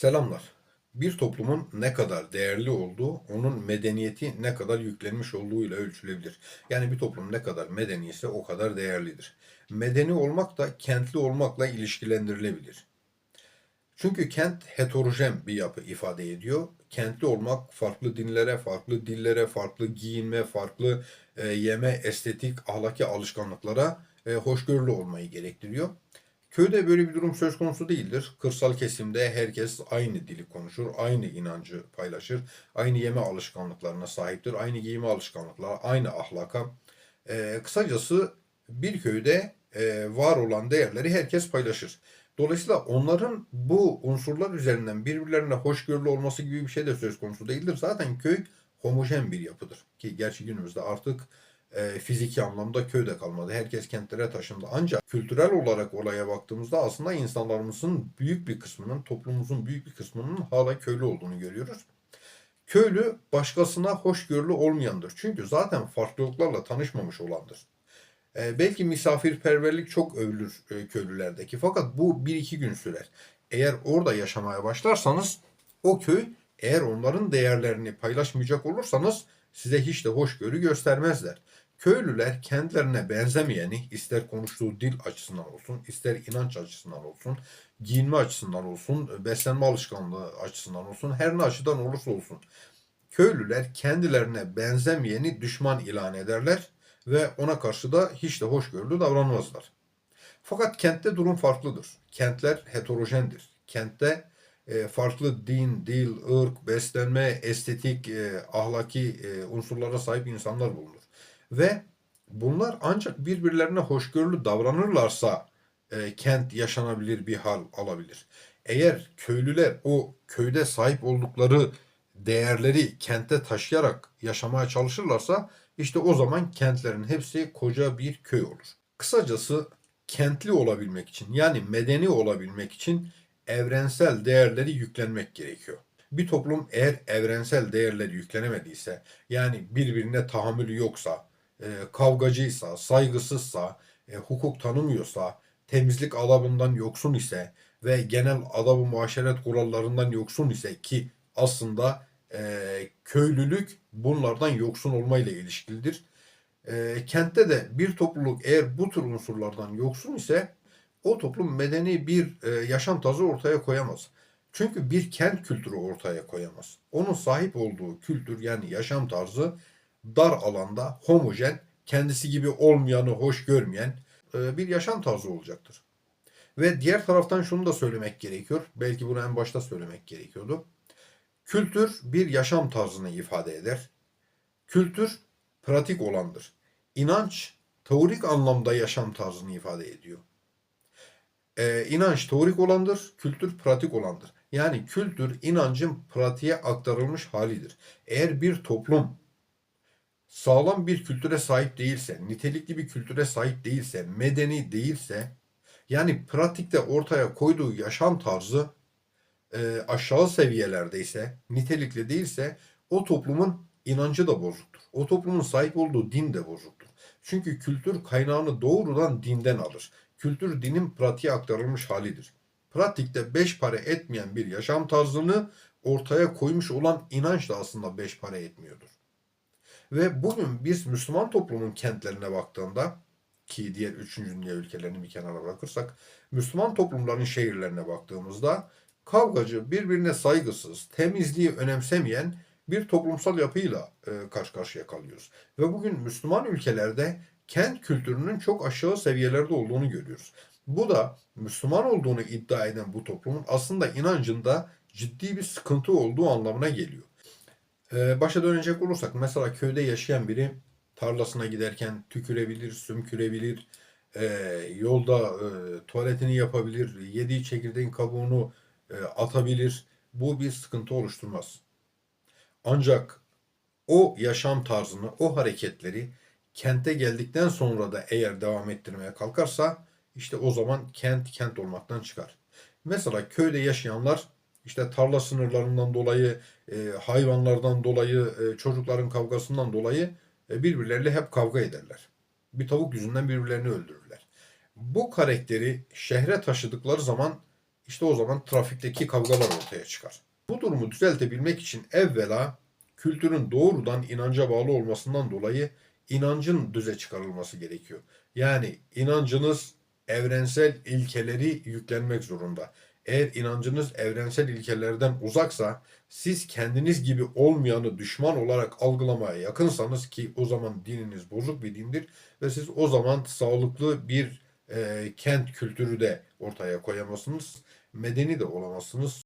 Selamlar. Bir toplumun ne kadar değerli olduğu, onun medeniyeti ne kadar yüklenmiş olduğuyla ölçülebilir. Yani bir toplum ne kadar medeni ise o kadar değerlidir. Medeni olmak da kentli olmakla ilişkilendirilebilir. Çünkü kent heterojen bir yapı ifade ediyor. Kentli olmak farklı dinlere, farklı dillere, farklı giyinme, farklı e, yeme, estetik, ahlaki alışkanlıklara e, hoşgörülü olmayı gerektiriyor. Köyde böyle bir durum söz konusu değildir. Kırsal kesimde herkes aynı dili konuşur, aynı inancı paylaşır, aynı yeme alışkanlıklarına sahiptir, aynı giyime alışkanlıklara, aynı ahlaka. E, kısacası bir köyde e, var olan değerleri herkes paylaşır. Dolayısıyla onların bu unsurlar üzerinden birbirlerine hoşgörülü olması gibi bir şey de söz konusu değildir. Zaten köy homojen bir yapıdır. Ki gerçi günümüzde artık e, fiziki anlamda köyde kalmadı. Herkes kentlere taşındı. Ancak kültürel olarak olaya baktığımızda aslında insanlarımızın büyük bir kısmının, toplumumuzun büyük bir kısmının hala köylü olduğunu görüyoruz. Köylü başkasına hoşgörülü olmayandır. Çünkü zaten farklılıklarla tanışmamış olandır. E, belki misafirperverlik çok övülür e, köylülerdeki. Fakat bu bir iki gün sürer. Eğer orada yaşamaya başlarsanız o köy eğer onların değerlerini paylaşmayacak olursanız size hiç de hoşgörü göstermezler. Köylüler kendilerine benzemeyeni ister konuştuğu dil açısından olsun, ister inanç açısından olsun, giyinme açısından olsun, beslenme alışkanlığı açısından olsun, her ne açıdan olursa olsun. Köylüler kendilerine benzemeyeni düşman ilan ederler ve ona karşı da hiç de hoşgörülü davranmazlar. Fakat kentte durum farklıdır. Kentler heterojendir. Kentte e, farklı din, dil, ırk, beslenme, estetik, e, ahlaki e, unsurlara sahip insanlar bulunur. Ve bunlar ancak birbirlerine hoşgörülü davranırlarsa e, kent yaşanabilir bir hal alabilir. Eğer köylüler o köyde sahip oldukları değerleri kente taşıyarak yaşamaya çalışırlarsa işte o zaman kentlerin hepsi koca bir köy olur. Kısacası kentli olabilmek için yani medeni olabilmek için evrensel değerleri yüklenmek gerekiyor. Bir toplum eğer evrensel değerleri yüklenemediyse yani birbirine tahammülü yoksa, e, kavgacıysa, saygısızsa, e, hukuk tanımıyorsa, temizlik adabından yoksun ise ve genel adab-ı muaşeret kurallarından yoksun ise ki aslında e, köylülük bunlardan yoksun olmayla ilişkilidir. E, kentte de bir topluluk eğer bu tür unsurlardan yoksun ise o toplum medeni bir e, yaşam tarzı ortaya koyamaz. Çünkü bir kent kültürü ortaya koyamaz. Onun sahip olduğu kültür yani yaşam tarzı dar alanda homojen, kendisi gibi olmayanı hoş görmeyen e, bir yaşam tarzı olacaktır. Ve diğer taraftan şunu da söylemek gerekiyor. Belki bunu en başta söylemek gerekiyordu. Kültür bir yaşam tarzını ifade eder. Kültür pratik olandır. İnanç teorik anlamda yaşam tarzını ifade ediyor. Ee, inanç teorik olandır, kültür pratik olandır. Yani kültür inancın pratiğe aktarılmış halidir. Eğer bir toplum sağlam bir kültüre sahip değilse, nitelikli bir kültüre sahip değilse, medeni değilse, yani pratikte ortaya koyduğu yaşam tarzı e, aşağı seviyelerde ise, nitelikli değilse o toplumun inancı da bozuktur. O toplumun sahip olduğu din de bozuktur. Çünkü kültür kaynağını doğrudan dinden alır. Kültür dinin pratiğe aktarılmış halidir. Pratikte beş para etmeyen bir yaşam tarzını ortaya koymuş olan inanç da aslında beş para etmiyordur. Ve bugün biz Müslüman toplumun kentlerine baktığında ki diğer üçüncü dünya ülkelerini bir kenara bırakırsak Müslüman toplumların şehirlerine baktığımızda kavgacı, birbirine saygısız, temizliği önemsemeyen bir toplumsal yapıyla e, karşı karşıya kalıyoruz. Ve bugün Müslüman ülkelerde kent kültürünün çok aşağı seviyelerde olduğunu görüyoruz. Bu da Müslüman olduğunu iddia eden bu toplumun aslında inancında ciddi bir sıkıntı olduğu anlamına geliyor. Ee, başa dönecek olursak mesela köyde yaşayan biri tarlasına giderken tükürebilir, sümkürebilir, e, yolda e, tuvaletini yapabilir, yediği çekirdeğin kabuğunu e, atabilir. Bu bir sıkıntı oluşturmaz. Ancak o yaşam tarzını, o hareketleri kente geldikten sonra da eğer devam ettirmeye kalkarsa işte o zaman kent kent olmaktan çıkar. Mesela köyde yaşayanlar işte tarla sınırlarından dolayı, e, hayvanlardan dolayı, e, çocukların kavgasından dolayı e, birbirleriyle hep kavga ederler. Bir tavuk yüzünden birbirlerini öldürürler. Bu karakteri şehre taşıdıkları zaman İşte o zaman trafikteki kavgalar ortaya çıkar. Bu durumu düzeltebilmek için evvela kültürün doğrudan inanca bağlı olmasından dolayı inancın düze çıkarılması gerekiyor. Yani inancınız evrensel ilkeleri yüklenmek zorunda. Eğer inancınız evrensel ilkelerden uzaksa siz kendiniz gibi olmayanı düşman olarak algılamaya yakınsanız ki o zaman dininiz bozuk bir dindir ve siz o zaman sağlıklı bir e, kent kültürü de ortaya koyamazsınız. Medeni de olamazsınız.